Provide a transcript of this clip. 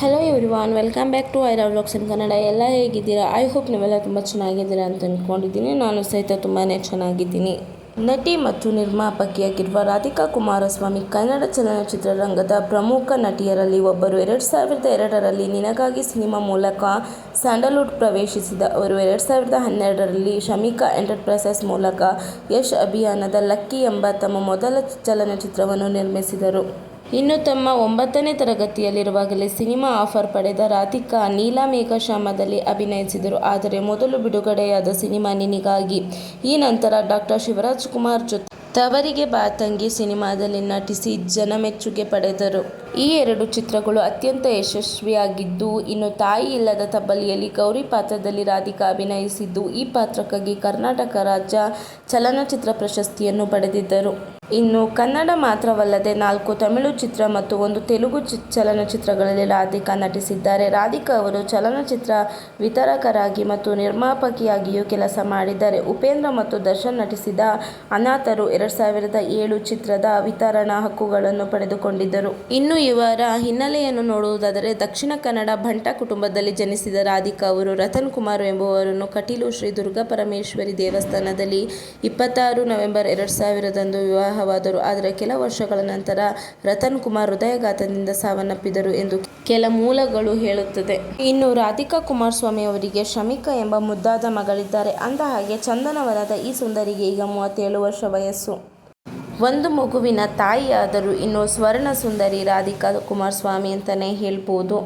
Hello everyone welcome back to Aira vlogs in Kannada ಎಲ್ಲ ಹೇಗಿದ್ದೀರಾ? I hope ನೀವೆಲ್ಲ ತುಂಬ ಚೆನ್ನಾಗಿದ್ದೀರಾ ಅಂತ ಅಂದ್ಕೊಂಡಿದ್ದೀನಿ ನಾನು ಸಹಿತ ತುಂಬಾ ಚೆನ್ನಾಗಿದ್ದೀನಿ. ನಟಿ ಮತ್ತು ನಿರ್ಮಾಪಕಿಯಾಗಿರುವ ರಾಧಿಕಾ ಕುಮಾರಸ್ವಾಮಿ ಕನ್ನಡ ಚಲನಚಿತ್ರರಂಗದ ಪ್ರಮುಖ ನಟಿಯರಲ್ಲಿ ಒಬ್ಬರು. ಎರಡು ಸಾವಿರದ ಎರಡರಲ್ಲಿ ನಿನಗಾಗಿ ಸಿನಿಮಾ ಮೂಲಕ ಸ್ಯಾಂಡಲ್ವುಡ್ ಪ್ರವೇಶಿಸಿದ ಅವರು. ಎರಡು ಸಾವಿರದ ಹನ್ನೆರಡರಲ್ಲಿ ಶಮಿಕಾ ಎಂಟರ್ಪ್ರೈಸಸ್ ಮೂಲಕ ಯಶ್ ಅಭಿಯಾನದ ಲಕ್ಕಿ ಎಂಬ ತಮ್ಮ ಮೊದಲ ಚಲನಚಿತ್ರವನ್ನು ನಿರ್ಮಿಸಿದರು. ಇನ್ನು ತಮ್ಮ ಒಂಬತ್ತನೇ ತರಗತಿಯಲ್ಲಿರುವಾಗಲೇ ಸಿನಿಮಾ ಆಫರ್ ಪಡೆದ ರಾಧಿಕಾ ನೀಲಮೇಘಶ್ಯಾಮದಲ್ಲಿ ಅಭಿನಯಿಸಿದರು. ಆದರೆ ಮೊದಲು ಬಿಡುಗಡೆಯಾದ ಸಿನಿಮಾ ನಿನಗಾಗಿ. ಈ ನಂತರ ಡಾಕ್ಟರ್ ಶಿವರಾಜ್ ಕುಮಾರ್ ಜೊತೆ ತವರಿಗೆ ಬಾತಂಗಿ ಸಿನಿಮಾದಲ್ಲಿ ನಟಿಸಿ ಜನಮೆಚ್ಚುಗೆ ಪಡೆದರು. ಈ ಎರಡು ಚಿತ್ರಗಳು ಅತ್ಯಂತ ಯಶಸ್ವಿಯಾಗಿದ್ದು, ಇನ್ನು ತಾಯಿ ಇಲ್ಲದ ತಬ್ಬಲಿಯಲ್ಲಿ ಗೌರಿ ಪಾತ್ರದಲ್ಲಿ ರಾಧಿಕಾ ಅಭಿನಯಿಸಿದ್ದು, ಈ ಪಾತ್ರಕ್ಕಾಗಿ ಕರ್ನಾಟಕ ರಾಜ್ಯ ಚಲನಚಿತ್ರ ಪ್ರಶಸ್ತಿಯನ್ನು ಪಡೆದಿದ್ದರು. ಇನ್ನು ಕನ್ನಡ ಮಾತ್ರವಲ್ಲದೆ ನಾಲ್ಕು ತಮಿಳು ಚಿತ್ರ ಮತ್ತು ಒಂದು ತೆಲುಗು ಚಿ ಚಲನಚಿತ್ರಗಳಲ್ಲಿ ರಾಧಿಕಾ ನಟಿಸಿದ್ದಾರೆ. ರಾಧಿಕಾ ಅವರು ಚಲನಚಿತ್ರ ವಿತರಕರಾಗಿ ಮತ್ತು ನಿರ್ಮಾಪಕಿಯಾಗಿಯೂ ಕೆಲಸ ಮಾಡಿದ್ದಾರೆ. ಉಪೇಂದ್ರ ಮತ್ತು ದರ್ಶನ್ ನಟಿಸಿದ ಅನಾಥರು ಎರಡು ಸಾವಿರದ ಏಳು ಚಿತ್ರದ ವಿತರಣಾ ಹಕ್ಕುಗಳನ್ನು ಪಡೆದುಕೊಂಡಿದ್ದರು. ಇನ್ನು ಇವರ ಹಿನ್ನೆಲೆಯನ್ನು ನೋಡುವುದಾದರೆ ದಕ್ಷಿಣ ಕನ್ನಡ ಭಂಟ ಕುಟುಂಬದಲ್ಲಿ ಜನಿಸಿದ ರಾಧಿಕಾ ಅವರು ರತನ್ ಕುಮಾರ್ ಎಂಬುವರನ್ನು ಕಟೀಲು ಶ್ರೀ ದುರ್ಗಾಪರಮೇಶ್ವರಿ ದೇವಸ್ಥಾನದಲ್ಲಿ ಇಪ್ಪತ್ತಾರು ನವೆಂಬರ್ ಎರಡು ಸಾವಿರದಂದು ವಿವಾಹವಾದರು. ಆದರೆ ಕೆಲ ವರ್ಷಗಳ ನಂತರ ರತನ್ ಕುಮಾರ್ ಹೃದಯಘಾತದಿಂದ ಸಾವನ್ನಪ್ಪಿದರು ಎಂದು ಕೆಲ ಮೂಲಗಳು ಹೇಳುತ್ತದೆ. ಇನ್ನು ರಾಧಿಕಾ ಕುಮಾರಸ್ವಾಮಿ ಅವರಿಗೆ ಶಮಿಕಾ ಎಂಬ ಮುದ್ದಾದ ಮಗಳಿದ್ದಾರೆ. ಅಂದ ಹಾಗೆ ಚಂದನವನದ ಈ ಸುಂದರಿಗೆ ಈಗ ಮೂವತ್ತೇಳು ವರ್ಷ ವಯಸ್ಸು. ಒಂದು ಮಗುವಿನ ತಾಯಿಯಾದರೂ ಇನ್ನು ಸ್ವರ್ಣ ಸುಂದರಿ ರಾಧಿಕಾ ಕುಮಾರಸ್ವಾಮಿ ಅಂತಲೇ ಹೇಳ್ಬೋದು.